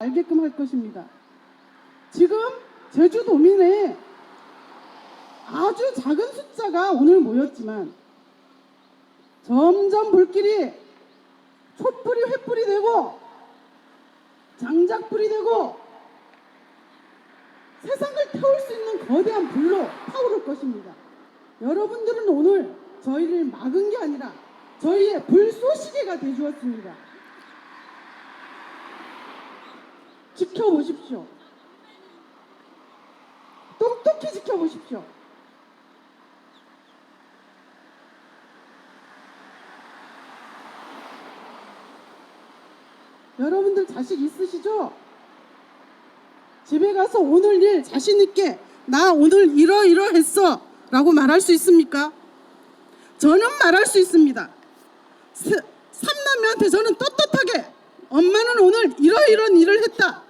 알게끔 할 것입니다. 지금 제주도민의 아주 작은 숫자가 오늘 모였지만 점점 불길이 촛불이 횃불이 되고 장작불이 되고 세상을 태울 수 있는 거대한 불로 타오를 것입니다. 여러분들은 오늘 저희를 막은 게 아니라 저희의 불쏘시개가 되주었습니다. 지켜보십시오. 똑똑히 지켜보십시오. 여러분들 자식 있으시죠? 집에 가서 오늘 일 자신 있게 나 오늘 이러이러했어 라고 말할 수 있습니까? 저는 말할 수 있습니다. 스- 삼남매한테 저는 떳떳하게 엄마는 오늘 이러이런 일을 했다.